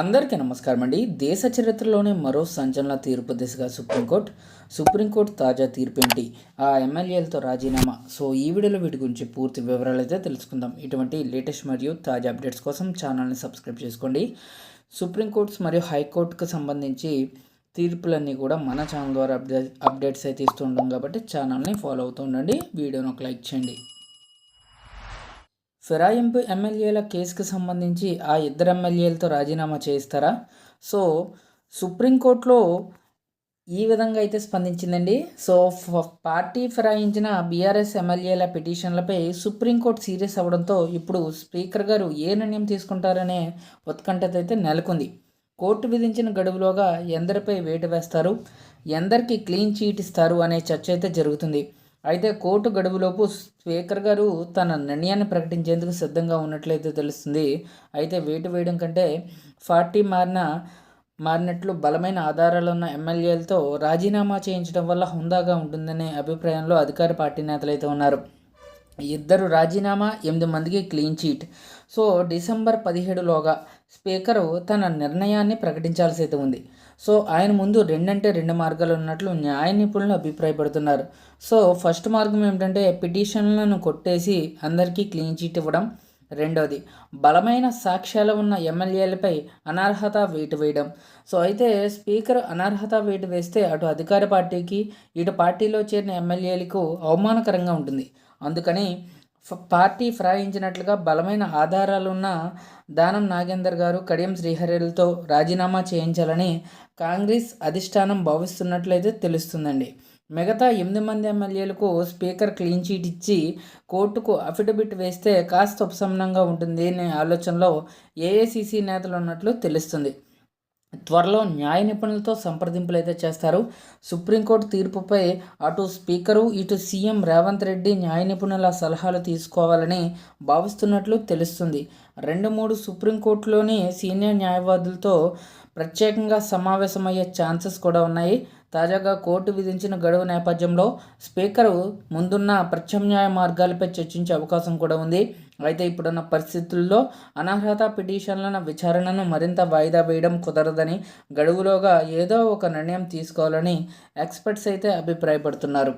అందరికీ నమస్కారం అండి దేశ చరిత్రలోనే మరో సంచలన తీర్పు దిశగా సుప్రీంకోర్టు సుప్రీంకోర్టు తాజా తీర్పు ఏంటి? ఆ ఎమ్మెల్యేలతో రాజీనామా. సో ఈ వీడియోలో వీటి గురించి పూర్తి వివరాలు అయితే తెలుసుకుందాం. ఇటువంటి లేటెస్ట్ మరియు తాజా అప్డేట్స్ కోసం ఛానల్ని సబ్స్క్రైబ్ చేసుకోండి. సుప్రీంకోర్ట్స్ మరియు హైకోర్టుకు సంబంధించి తీర్పులన్నీ కూడా మన ఛానల్ ద్వారా అప్డేట్ అప్డేట్స్ అయితే ఇస్తూ ఉంటాం కాబట్టి ఛానల్ని ఫాలో అవుతూ ఉండండి. వీడియోని ఒక లైక్ చేయండి. ఫిరాయింపు ఎమ్మెల్యేల కేసుకు సంబంధించి ఆ ఇద్దరు ఎమ్మెల్యేలతో రాజీనామా చేయిస్తారా? సో సుప్రీంకోర్టులో ఈ విధంగా అయితే స్పందించిందండి. సో పార్టీ ఫిరాయించిన బీఆర్ఎస్ ఎమ్మెల్యేల పిటిషన్లపై సుప్రీంకోర్టు సీరియస్ అవ్వడంతో ఇప్పుడు స్పీకర్ గారు ఏ నిర్ణయం తీసుకుంటారనే ఉత్కంఠత అయితే నెలకొంది. కోర్టు విధించిన గడువులోగా ఎందరిపై వేటు వేస్తారు? ఎందరికి క్లీన్ చీట్ ఇస్తారు? అనే చర్చ అయితే జరుగుతుంది. అయితే కోర్టు గడువులోపు స్పీకర్ గారు తన నిర్ణయాన్ని ప్రకటించేందుకు సిద్ధంగా ఉన్నట్లయితే తెలుస్తుంది. అయితే వేటు వేయడం కంటే పార్టీ మారిన మారినట్లు బలమైన ఆధారాలున్న ఎమ్మెల్యేలతో రాజీనామా చేయించడం వల్ల హుందాగా ఉంటుందనే అభిప్రాయంలో అధికార పార్టీ నేతలైతే ఉన్నారు. ఇద్దరు రాజీనామా ఎనిమిది మందికి క్లీన్ చీట్. సో డిసెంబర్ పదిహేడులోగా స్పీకరు తన నిర్ణయాన్ని ప్రకటించాల్సి అయితే ఉంది. సో ఆయన ముందు రెండంటే రెండు మార్గాలు ఉన్నట్లు న్యాయ నిపుణులు అభిప్రాయపడుతున్నారు. సో ఫస్ట్ మార్గం ఏమిటంటే పిటిషన్లను కొట్టేసి అందరికీ క్లీన్ చీట్ ఇవ్వడం రెండవది బలమైన సాక్ష్యాలు ఉన్న ఎమ్మెల్యేలపై అనర్హత వేటు వేయడం. సో అయితే స్పీకర్ అనర్హత వేటు వేస్తే అటు అధికార పార్టీకి ఇటు పార్టీలో చేరిన ఎమ్మెల్యేలకు అవమానకరంగా ఉంటుంది. అందుకని పార్టీ ఫిరాయించినట్లుగా బలమైన ఆధారాలున్న దానం నాగేందర్ గారు కడియం శ్రీహరిలతో రాజీనామా చేయించాలని కాంగ్రెస్ అధిష్టానం భావిస్తున్నట్లయితే తెలుస్తుందండి. మిగతా ఎనిమిది మంది ఎమ్మెల్యేలకు స్పీకర్ క్లీన్ చీట్ ఇచ్చి కోర్టుకు అఫిడవిట్ వేస్తే కాస్త ఉపశమనంగా ఉంటుంది అనే ఆలోచనలో ఏఐసిసి నేతలు ఉన్నట్లు తెలుస్తుంది. త్వరలో న్యాయ నిపుణులతో సంప్రదింపులు అయితే చేస్తారు. సుప్రీంకోర్టు తీర్పుపై అటు స్పీకరు ఇటు సీఎం రేవంత్ రెడ్డి న్యాయ నిపుణుల సలహాలు తీసుకోవాలని భావిస్తున్నట్లు తెలుస్తుంది. రెండు మూడు సుప్రీంకోర్టులోని సీనియర్ న్యాయవాదులతో ప్రత్యేకంగా సమావేశమయ్యే ఛాన్సెస్ కూడా ఉన్నాయి. తాజాగా కోర్టు విధించిన గడువు నేపథ్యంలో స్పీకరు ముందున్న ప్రత్యామ్నాయ మార్గాలపై చర్చించే అవకాశం కూడా ఉంది. అయితే ఇప్పుడున్న పరిస్థితుల్లో అనర్హత పిటిషన్ల విచారణను మరింత వాయిదా వేయడం కుదరదని గడువులోగా ఏదో ఒక నిర్ణయం తీసుకోవాలని ఎక్స్పర్ట్స్ అయితే అభిప్రాయపడుతున్నారు.